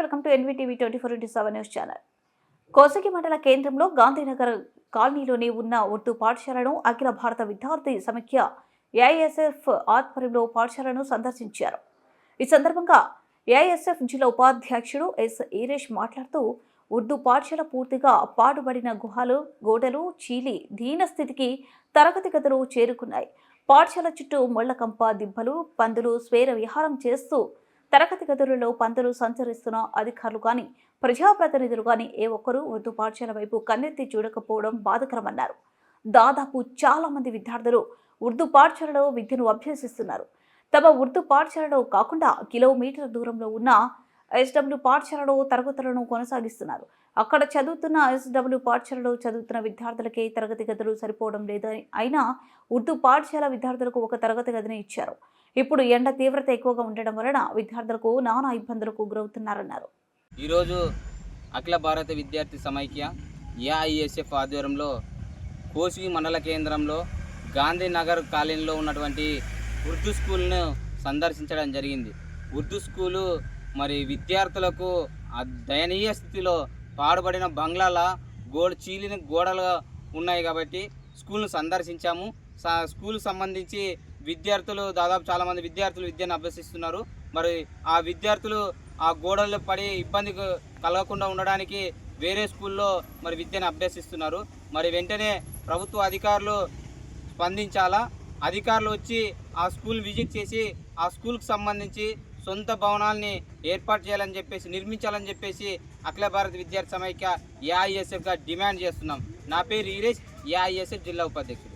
Welcome to NVTV twenty four into seven news channel. Kosgi మండల కేంద్రంలో గాంధీనగర్ కాలనీలోని ఉన్న ఉర్దూ పాఠశాలను అఖిల భారత విద్యార్థి సమైక్య ఏఐఎస్ఎఫ్ ఆధ్వర్యంలో పాఠశాలను సందర్శించారు. ఈ సందర్భంగా ఏఐఎస్ఎఫ్ జిల్లా ఉపాధ్యక్షుడు ఎస్ ఈరేష్ మాట్లాడుతూ ఉర్దూ పాఠశాల పూర్తిగా పాడుబడిన గుహలు గోడలు చీలి దీన స్థితికి తరగతి గదులు చేరుకున్నాయి. పాఠశాల చుట్టూ ముళ్ళకంప దిబ్బలు పందులు స్వేర విహారం చేస్తూ తరగతి గదులలో పంతులు సంచరిస్తున్న అధికారులు కానీ ప్రజాప్రతినిధులు కానీ ఏ ఒక్కరూ ఉర్దూ పాఠశాల వైపు కన్నెత్తి చూడకపోవడం బాధకరమన్నారు. దాదాపు చాలా మంది విద్యార్థులు ఉర్దూ పాఠశాలలో విద్యను అభ్యసిస్తున్నారు. తమ ఉర్దూ పాఠశాలలో కాకుండా కిలోమీటర్ల దూరంలో ఉన్న ఎస్డబ్ల్యూ పాఠశాలలో తరగతులను కొనసాగిస్తున్నారు. అక్కడ చదువుతున్న ఎస్డబ్ల్యూ పాఠశాలలో చదువుతున్న విద్యార్థులకే తరగతి గదులు సరిపోవడం లేదని అయినా ఉర్దూ పాఠశాల విద్యార్థులకు ఒక తరగతి గదిని ఇచ్చారు. ఇప్పుడు ఎండ తీవ్రత ఎక్కువగా ఉండడం వలన విద్యార్థులకు నానా ఇబ్బందులకు గురవుతున్నారన్నారు. ఈరోజు అఖిల భారత విద్యార్థి సమైక్య ఏఐఎస్ఎఫ్ ఆధ్వర్యంలో కోసిగి మండల కేంద్రంలో గాంధీనగర్ కాలనీలో ఉన్నటువంటి ఉర్దూ స్కూల్ను సందర్శించడం జరిగింది. ఉర్దూ స్కూలు మరి విద్యార్థులకు దయనీయ స్థితిలో పాడుబడిన బంగ్లాల గోడ చీలిన గోడలు ఉన్నాయి కాబట్టి స్కూల్ను సందర్శించాము. స్కూల్ సంబంధించి విద్యార్థులు దాదాపు చాలామంది విద్యార్థులు విద్యను అభ్యసిస్తున్నారు. మరి ఆ విద్యార్థులు ఆ గోడలు పడి ఇబ్బంది కలగకుండా ఉండడానికి వేరే స్కూల్లో మరి విద్యను అభ్యసిస్తున్నారు. మరి వెంటనే ప్రభుత్వ అధికారులు స్పందించాలా? అధికారులు వచ్చి ఆ స్కూల్ విజిట్ చేసి ఆ స్కూల్కి సంబంధించి సొంత భవనాల్ని ఏర్పాటు చేయాలని చెప్పేసి నిర్మించాలని చెప్పేసి అఖిల భారత విద్యార్థి సమైక్య ఏఐఎస్ఎఫ్గా డిమాండ్ చేస్తున్నాం. నా పేరు ఈరేష్ ఏఐఎస్ఎఫ్ జిల్లా ఉపాధ్యక్షుడు.